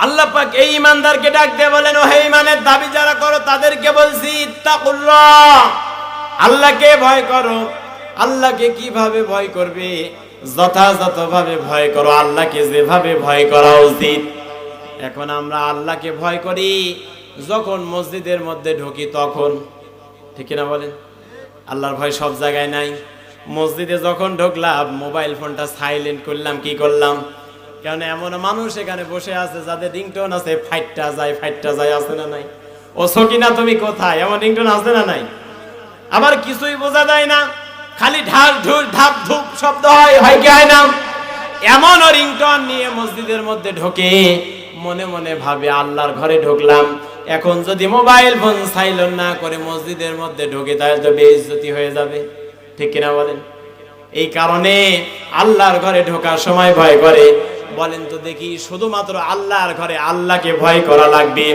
আল্লাহ পাক এই ইমানদারকে ডাক দিয়ে বলেন ও হে ইমানের দাবি যারা করো, তাদেরকে বলছি, ইত্তাকুল্লাহ। আল্লাহকে ভয় করো। আল্লাহকে কীভাবে ভয় করবে? যথাযথভাবে ভয় করো। আল্লাহকে যেভাবে ভয় করা উচিত। এখন আমরা আল্লাহকে ভয় করি, যখন মসজিদের মধ্যে ঢুকি তখন। ঠিক না বলেন? আল্লাহর ভয় সব জায়গায় নাই। মসজিদে যখন ঢুকলাম, মোবাইল ফোনটা সাইলেন্ট করলাম, কি করলাম? কারণ এমন মানুষ এখানে বসে আছে যাদের রিংটোন আছে, ফাইটটা যায় ফাইটটা যায়, আছে না নাই? ও সকিনা তুমি কোথায়? এমন রিংটোন আছে না নাই? আবার কিছুই বোঝা যায় না। খালি ঢাল ঢুল, ঢাপ ধুপ শব্দ হয় হয় কি হয় না? এমন রিংটন নিয়ে মসজিদের মধ্যে ঢোকে। মনে মনে ভাবে, আল্লাহর ঘরে ঢুকলাম। এখন যদি মোবাইল ফোন সাইলেন্ট না করে মসজিদের মধ্যে ঢোকে, তাহলে তো বেইজ্জতি হয়ে যাবে। ঠিক কিনা বলেন? এই কারণে আল্লাহর ঘরে ঢোকার সময় ভয় করে। বলেন তো দেখি, শুধুমাত্র আল্লাহর ঘরে আল্লাহকে ভয় করা লাগবে?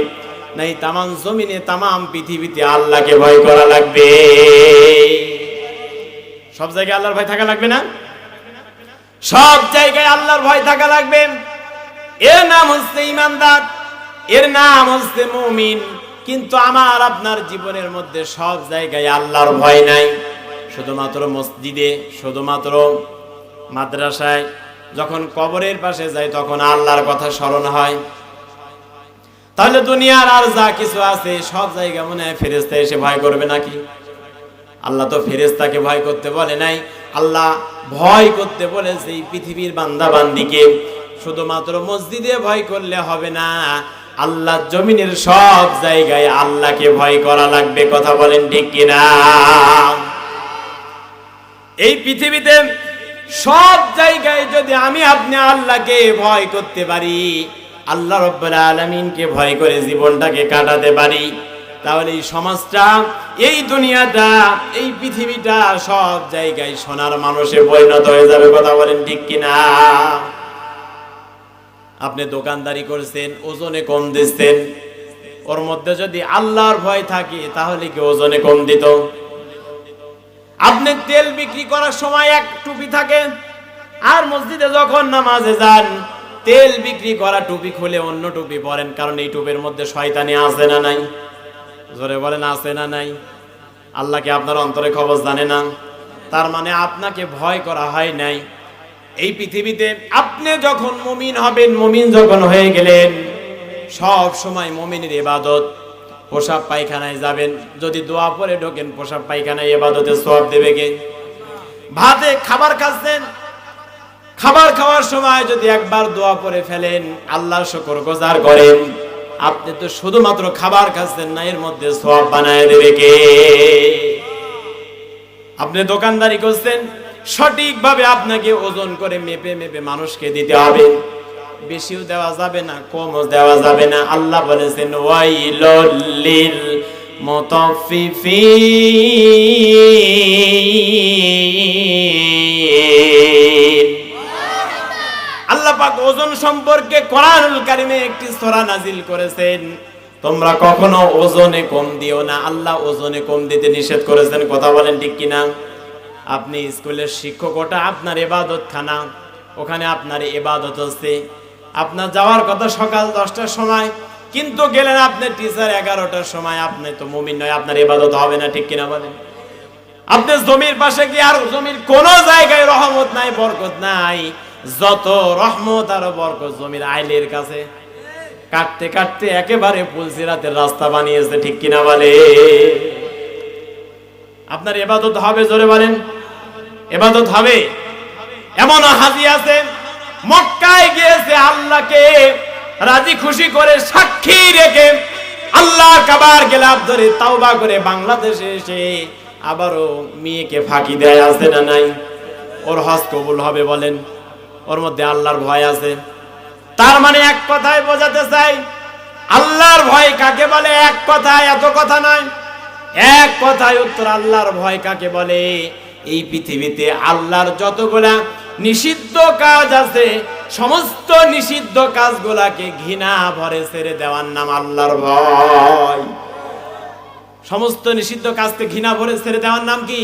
নাই, তামাম জমিনে, তামাম পৃথিবীতে আল্লাহকে ভয় করা লাগবে। সব জায়গায় আল্লাহর ভয় থাকা লাগবে না? সব জায়গায় আল্লাহর ভয় থাকা লাগবে। এর নাম হচ্ছে ইমানদার, এর নাম হচ্ছে মুমিন। কিন্তু আমার, আপনার জীবনের মধ্যে সব জায়গায় আল্লাহর ভয় নাই। শুধুমাত্র মসজিদে, শুধুমাত্র মাদ্রাসায় যখন কবরের পাশে যাই, তখন আল্লাহর কথা স্মরণ হয়। তাহলে দুনিয়ার আর যা কিছু আছে, সব জায়গা মনে হয় ফেরেস্তা এসে ভয় করবে নাকি? আল্লাহ তো ফেরেস্তাকে ভয় করতে বলে নাই। আল্লাহ ভয় করতে বলেছে এই পৃথিবীর বান্দা বান্দিকে শুধুমাত্র মসজিদে ভয় করলে হবে না। আল্লাহ জমিনের সব জায়গায় আল্লাহকে ভয় করা লাগবে। কথা বলেন ঠিক কিনা? এই পৃথিবীতে সব জায়গায় যদি আমি আপনি আল্লাহকে ভয় করতে পারি, আল্লাহ রব্বুল আলমিনকে ভয় করে জীবনটাকে কাটাতে পারি, তাহলে এই সমাজটা, এই দুনিয়াটা, এই পৃথিবীটা সব জায়গায় সোনার মানুষে পরিণত হয়ে যাবে, কথা বলেন ঠিক কিনা? আপনি দোকানদারি করছেন, ওজনে কম দিচ্ছেন, ওর মধ্যে যদি আল্লাহর ভয় থাকে, তাহলে কি ওজনে কম দিত? আপনি তেল বিক্রি করার সময় এক টুপি থাকে, আর মসজিদে যখন নামাজে যান, তেল বিক্রি করা টুপি খুলে অন্য টুপি পরেন, কারণ এই টুপির মধ্যে শয়তানি আছে না নাই? জোরে বলেন, আছে না নাই? আল্লাহকে আপনার অন্তরে খবর জানে না? তার মানে আপনাকে ভয় করা হয় নাই। এই পৃথিবীতে আপনি যখন মুমিন হবেন, মুমিন যখন হয়ে গেলেন, সব সময় মুমিনের ইবাদত পোশাক পায়খানায় যাবেন। যদি দোয়া পরে ঢোকেন, পোশাক পায়খানায় এবাদতে সব দেবে কে? ভাতে খাবার খাচ্ছেন? খাবার খাওয়ার সময় যদি একবার দোয়া পরে ফেলেন, আল্লাহ শুকর গোজার করেন। আপনি তো শুধুমাত্র খাবার খাচ্ছেন না, এর মধ্যে সব বানায় দেবে কে? আপনি দোকানদারি করছেন? সঠিকভাবে আপনাকে ওজন করে মেপে মেপে মানুষকে দিতে হবে। বেশিও দেওয়া যাবে না, কমও দেওয়া যাবে না। আল্লাহ বলেছেন ওয়াইলুল মুতাফফিফিন। আল্লাহ পাক ওজন সম্পর্কে কোরআনুল কারিমে একটি সূরা নাজিল করেছেন। তোমরা কখনো ওজনে কম দিও না, আল্লাহ ওজনে কম দিতে নিষেধ করেছেন। কথা বলেন ঠিক কিনা? আপনি স্কুলের শিক্ষকটা, আপনার এবাদত খানা ওখানে আপনার এবাদত হচ্ছে আপনার যাওয়ার কথা সকাল দশটার সময়, কিন্তু গেলেন আপনি টিচার এগারোটার সময়। আপনি তো মুমিন নয়, আপনার এবাদত হবে না, ঠিক কিনা বলেন? আপনি জমির পাশে কি আর জমির কোন জায়গায় রহমত নাই, বরকত নাই? যত রহমত আর বরকত জমির আইলের কাছে। কাটতে কাটতে একেবারে পুলসিরাতের রাস্তা বানিয়েছে, ঠিক কিনা বলে? আপনার এবাদত হবে, জোরে বলেন। এবাদত হবে। এমন হাজি আছে মক্কায় গিয়েছে আল্লাহকে রাজি খুশি করে সাক্ষী রেখে আল্লাহ কাবার গেলাপ ধরে তাওবা করে বাংলাদেশে এসে আবারও মেয়েকে ফাঁকি দেয়, আছে না নাই? ওর হজ কবুল হবে বলেন। ওর মধ্যে আল্লাহর ভয় আছে। তার মানে এক কথায় বোঝাতে চাই, আল্লাহর ভয় কাকে বলে? এক কথায় এত কথা নয়। এক কথায় উত্তর, আল্লাহর ভয় কাকে বলে? এই পৃথিবীতে আল্লাহর যতগুলা নিষিদ্ধ কাজ আছে। সমস্ত নিষিদ্ধ কাজগুলাকে ঘৃণা, ভরে ছেড়ে দেওয়ার নাম আল্লাহর ভয়। সমস্ত নিষিদ্ধ কাজকে ঘৃণা, ভরে ছেড়ে দেওয়ার নাম কি?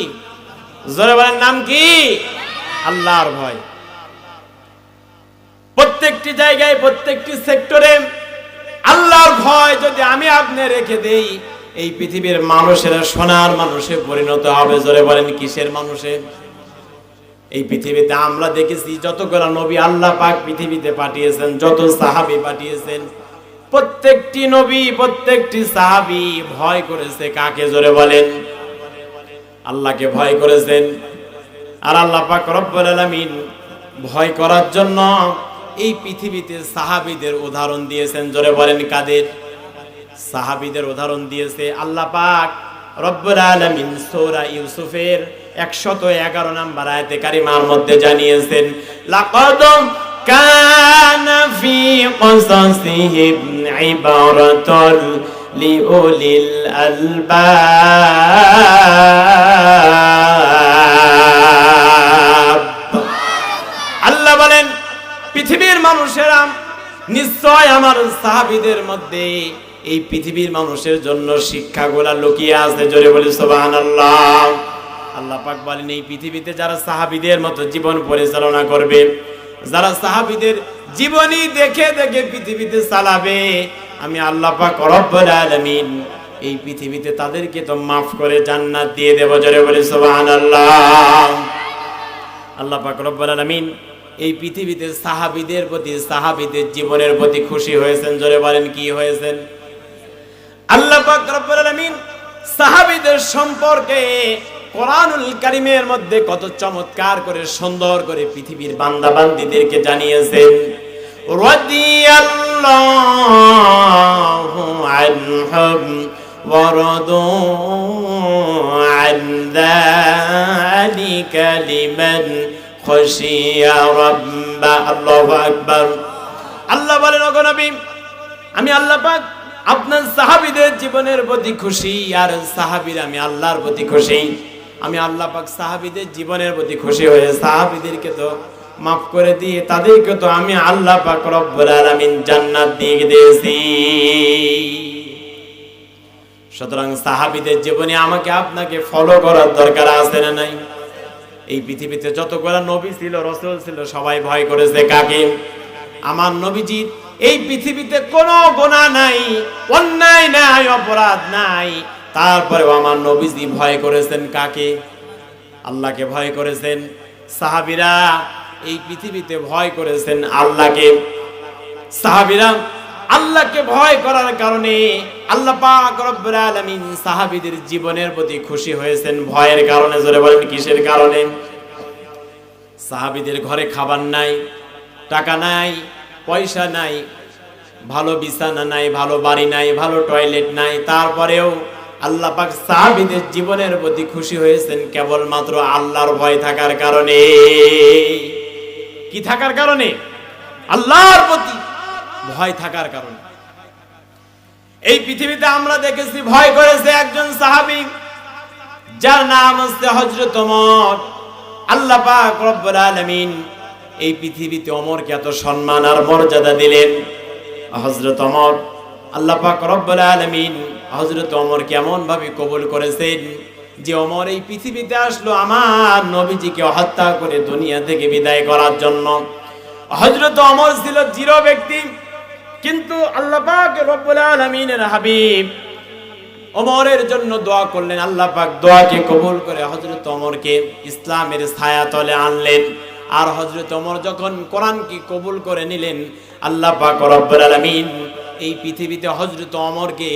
জোরে বলেন, নাম কি? আল্লাহর ভয়। প্রত্যেকটি জায়গায়, প্রত্যেকটি সেক্টরে আল্লাহর ভয় যদি আমি আপনি রেখে দেই, এই পৃথিবীর মানুষেরা সোনার মানুষে পরিণত হবে। জোরে বলেন, কিসের মানুষে এই পৃথিবীতে আমরা দেখেছি যতগুলো নবী আল্লাহ পাক পৃথিবীতে পাঠিয়েছেন, যত সাহাবী পাঠিয়েছেন, প্রত্যেকটি নবী, প্রত্যেকটি সাহাবী ভয় করেছে, কাকে জোরে বলেন? আল্লাহকে ভয় করেছেন। আর আল্লাহ পাক রব্বুল আলামিন ভয় করার জন্য এই পৃথিবীতে সাহাবীদের উদাহরণ দিয়েছেন, জোরে বলেন কাদের? সাহাবীদের উদাহরণ দিয়েছে আল্লাহ পাক রব্বুল আলামিন সূরা ইউসুফের 111 নম্বর আয়াতে কারিমার মধ্যে জানিয়েছেন, লাকাদ কানা ফি কসাসিহিম ইবারাতুল লিউলিল আলবাব। আল্লাহ বলেন, পৃথিবীর মানুষেরা নিশ্চয় আমার সাহাবিদের মধ্যে এই পৃথিবীর মানুষের জন্য শিক্ষাগুলা লুকিয়ে আছে। জোরে বলি সোবাহান আল্লাহ আল্লাহ পাক বলেন, এই পৃথিবীতে যারা সাহাবীদের মতো জীবন পরিচালনা করবে, যারা সাহাবীদের জীবনী দেখে দেখে পৃথিবীতে চালাবে, আমি আল্লাহ পাক রব্বুল আলামিন এই পৃথিবীতে তাদেরকে তো মাফ করে জান্নাত দিয়ে দেব, জোরে বলি সুবহানাল্লাহ। আল্লাহ পাক রব্বুল আলামিন এই পৃথিবীতে সাহাবীদের প্রতি, সাহাবীদের জীবনের প্রতি খুশি হয়েছেন, জোরে বলেন কি হয়েছেন? আল্লাহ পাক রব্বুল আলামিন সাহাবীদের সম্পর্কে কোরআনুল কারিমের মধ্যে কত চমৎকার করে, সুন্দর করে পৃথিবীর বান্দা বান্দিদেরকে জানিয়েছেন, রাদিয়াল্লাহু আনহুম ওয়া রাদু আন যালিকা লিমান খাশিয়া রাব্বা। আল্লাহু আকবার। আল্লাহ বলেন, ওগো নবী, আমি আল্লাহ পাক আপনার সাহাবীদের জীবনের প্রতি খুশি, আর সাহাবীর আমি আল্লাহর প্রতি খুশি। আমি আল্লাহ পাক সাহাবীদের জীবনের প্রতি খুশি হয়ে সাহাবীদেরকে তো মাফ করে দিয়ে তাদেরকে তো আমি আল্লাহ পাক রব্বুল আলামিন জান্নাত দিয়ে দিয়েছি। সুতরাং সাহাবীদের জীবনে আমাকে আপনাকে ফলো করার দরকার আছে না নাই? এই পৃথিবীতে যতগুলো নবী ছিল, রসুল ছিল, সবাই ভয় করেছে কাকে? আমার নবীজির এই পৃথিবীতে কোনো গোনা নাই, অন্যায় নাই, অপরাধ নাই। তারপরেও আমার নবীজি ভয় করেছেন কাকে? আল্লাহকে ভয় করেছেন। সাহাবিরা এই পৃথিবীতে ভয় করেছেন আল্লাহকে। সাহাবিরা আল্লাহকে ভয় করার কারণে আল্লাহ পাক রব্বুল আলামিন সাহাবীদের জীবনের প্রতি খুশি হয়েছেন। ভয়ের কারণে, জোরে বলেন, কিসের কারণে? সাহাবীদের ঘরে খাবার নাই, টাকা নাই পয়সা নাই, ভালো বিছানা নাই, ভালো বাড়ি নাই, ভালো টয়লেট নাই, তারপরেও আল্লাহ পাক সাহাবীদের জীবনের প্রতি খুশি হয়েছেন কেবলমাত্র আল্লাহর ভয় থাকার কারণে। কি থাকার কারণে? আল্লাহর প্রতি ভয় থাকার কারণে। এই পৃথিবীতে আমরা দেখেছি ভয় করেছে একজন সাহাবী, যার নাম হচ্ছে হযরত ওমর। আল্লাহ পাক রব্বুল আলামিন এই পৃথিবীতে ওমরকে এত সম্মান আর মর্যাদা দিলেন। হযরত ওমর আল্লাহ পাক রব্বুল আলামিন হযরত ওমর কেমন ভাবে কবুল করেছেন যে ওমর এই পৃথিবীতে আসলো আমার নবীজিকে হত্যা করে দুনিয়া থেকে বিদায় করার জন্য। হযরত ওমর ছিল জিরো ব্যক্তি, কিন্তু আল্লাহ পাক রব্বুল আলামিনের হাবিব ওমরের জন্য দোয়া করলেন। আল্লাহ পাক দোয়াকে কবুল করে হযরত ওমরকে ইসলামের ছায়া তলে আনলেন। আর হজরত অমর যখন কোরআনকে কবুল করে নিলেন, আল্লাহ পাক রব্বুল আলামিন এই পৃথিবীতে হজরত ওমরকে